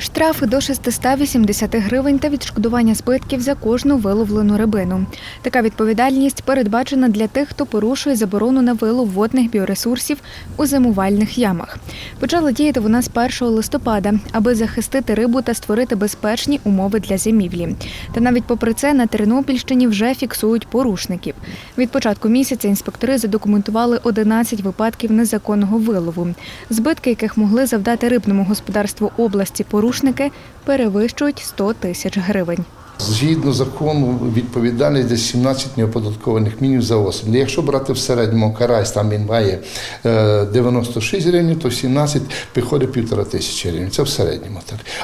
Штрафи до 680 гривень та відшкодування збитків за кожну виловлену рибину. Така відповідальність передбачена для тих, хто порушує заборону на вилов водних біоресурсів у зимувальних ямах. Почала діяти вона з 1 листопада, аби захистити рибу та створити безпечні умови для зимівлі. Та навіть попри це на Тернопільщині вже фіксують порушників. Від початку місяця інспектори задокументували 11 випадків незаконного вилову, збитки яких могли завдати рибному господарству області порушники перевищують 100 тисяч гривень. Згідно закону, відповідальність десь 17 неоподаткованих мінів за осінь. Якщо брати в середньому карась, там він має е, 96 гривень, то 17 приходить півтора тисячі гривень. Це в середньому.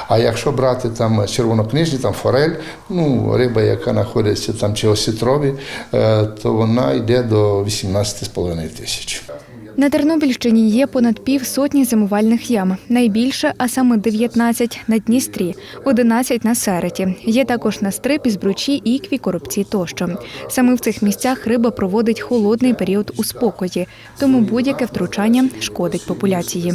А якщо брати там червонокнижні, там форель, ну риба, яка знаходиться там чи осітрові, е, то вона йде до 18,5 тисяч. На Тернопільщині є понад пів сотні зимувальних ям. Найбільше, а саме 19 на Дністрі, 11 на Сереті. Є також на Стрипі, Збручі, Ікві, Коробці тощо. Саме в цих місцях риба проводить холодний період у спокої, тому будь-яке втручання шкодить популяції.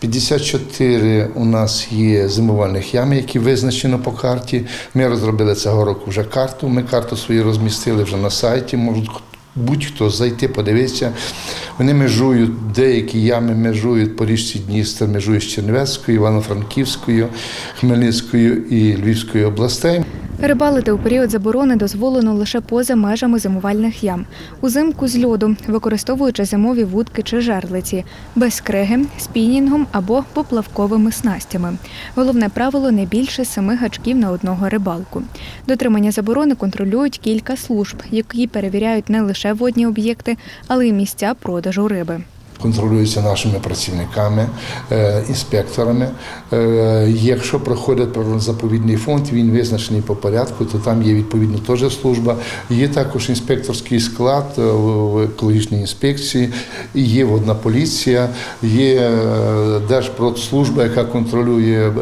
54 у нас є зимувальних ям, які визначено по карті. Ми розробили цього року вже карту. Ми карту свою розмістили вже на сайті. Можуть будь-хто зайти, подивитися. Вони межують, деякі ями межують по річці Дністер, межують з Чернівецькою, Івано-Франківською, Хмельницькою і Львівською областей. Рибалити у період заборони дозволено лише поза межами зимувальних ям. Узимку з льоду, використовуючи зимові вудки чи жерлиці, без криги, спінінгом або поплавковими снастями. Головне правило не більше семи гачків на одного рибалку. Дотримання заборони контролюють кілька служб, які перевіряють не лише водні об'єкти, але й місця продажу риби. Контролюється нашими працівниками, е, інспекторами. Е, Якщо проходить природно-заповідний фонд, він визначений по порядку, то там є відповідно теж служба. Є також інспекторський склад е, в екологічній інспекції, є водна поліція, є Держпродслужба, яка контролює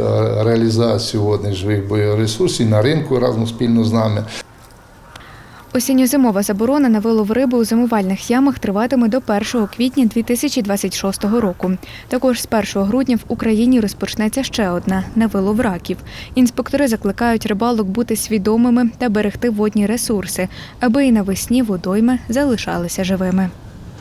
реалізацію водних живих біоресурсів на ринку разом спільно з нами. Осінньо-зимова заборона на вилов риби у зимувальних ямах триватиме до 1 квітня 2026 року. Також з 1 грудня в Україні розпочнеться ще одна на вилов раків. Інспектори закликають рибалок бути свідомими та берегти водні ресурси, аби і навесні водойми залишалися живими.